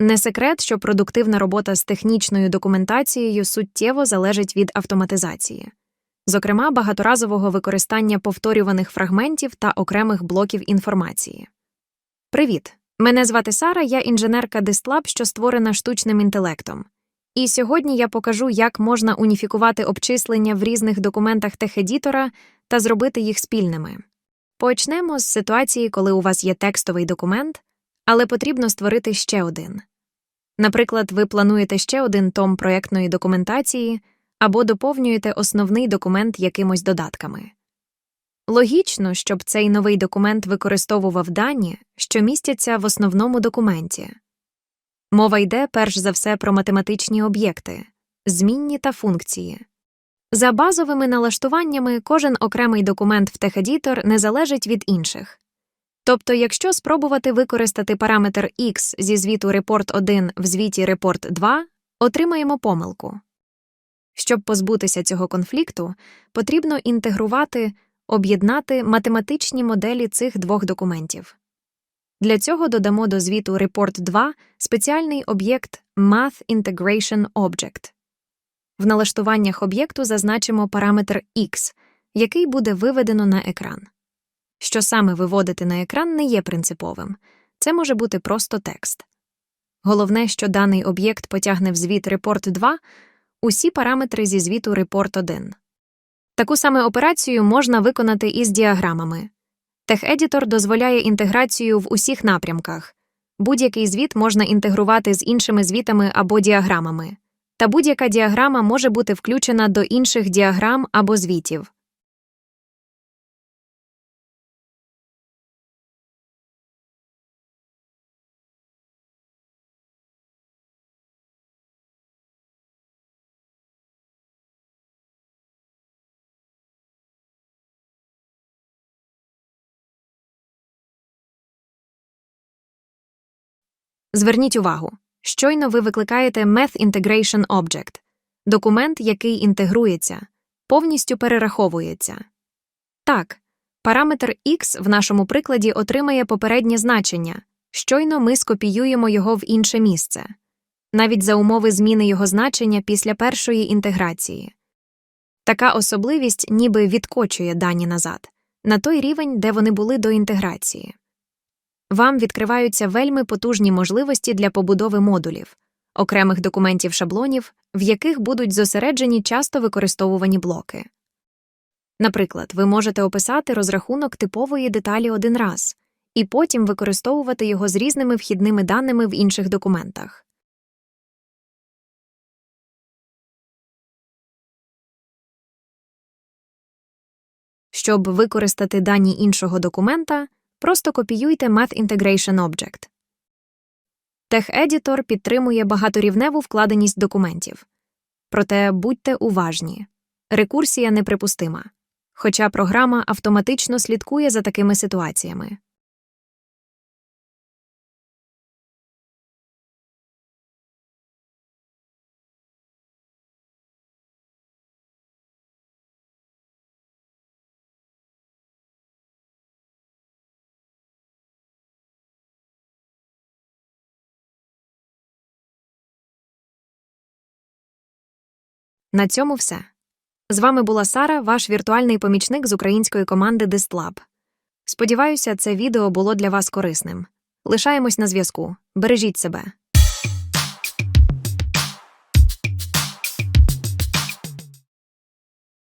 Не секрет, що продуктивна робота з технічною документацією суттєво залежить від автоматизації, зокрема багаторазового використання повторюваних фрагментів та окремих блоків інформації. Привіт! Мене звати Сара, я інженерка Distlab, що створена штучним інтелектом. І сьогодні я покажу, як можна уніфікувати обчислення в різних документах техедітора та зробити їх спільними. Почнемо з ситуації, коли у вас є текстовий документ, але потрібно створити ще один. Наприклад, ви плануєте ще один том проєктної документації або доповнюєте основний документ якимось додатками. Логічно, щоб цей новий документ використовував дані, що містяться в основному документі. Мова йде перш за все про математичні об'єкти, змінні та функції. За базовими налаштуваннями кожен окремий документ в TechEditor не залежить від інших. Тобто, якщо спробувати використати параметр x зі звіту report 1 в звіті report 2, отримаємо помилку. Щоб позбутися цього конфлікту, потрібно інтегрувати, об'єднати математичні моделі цих двох документів. Для цього додамо до звіту report 2 спеціальний об'єкт Math Integration Object. В налаштуваннях об'єкту зазначимо параметр x, який буде виведено на екран. Що саме виводити на екран не є принциповим. Це може бути просто текст. Головне, що даний об'єкт потягне в звіт report 2 усі параметри зі звіту report 1. Таку саме операцію можна виконати із діаграмами. TechEditor дозволяє інтеграцію в усіх напрямках. Будь-який звіт можна інтегрувати з іншими звітами або діаграмами, та будь-яка діаграма може бути включена до інших діаграм або звітів. Зверніть увагу, щойно ви викликаєте Math Integration Object – документ, який інтегрується, повністю перераховується. Так, параметр x в нашому прикладі отримає попереднє значення, щойно ми скопіюємо його в інше місце, навіть за умови зміни його значення після першої інтеграції. Така особливість ніби відкочує дані назад, на той рівень, де вони були до інтеграції. Вам відкриваються вельми потужні можливості для побудови модулів, окремих документів шаблонів, в яких будуть зосереджені часто використовувані блоки. Наприклад, ви можете описати розрахунок типової деталі один раз і потім використовувати його з різними вхідними даними в інших документах. Щоб використати дані іншого документа, Просто копіюйте Math Integration Object. TechEditor підтримує багаторівневу вкладеність документів. Проте будьте уважні рекурсія неприпустима, хоча програма автоматично слідкує за такими ситуаціями. На цьому все. З вами була Сара, ваш віртуальний помічник з української команди Distlab. Сподіваюся, це відео було для вас корисним. Лишаємось на зв'язку. Бережіть себе.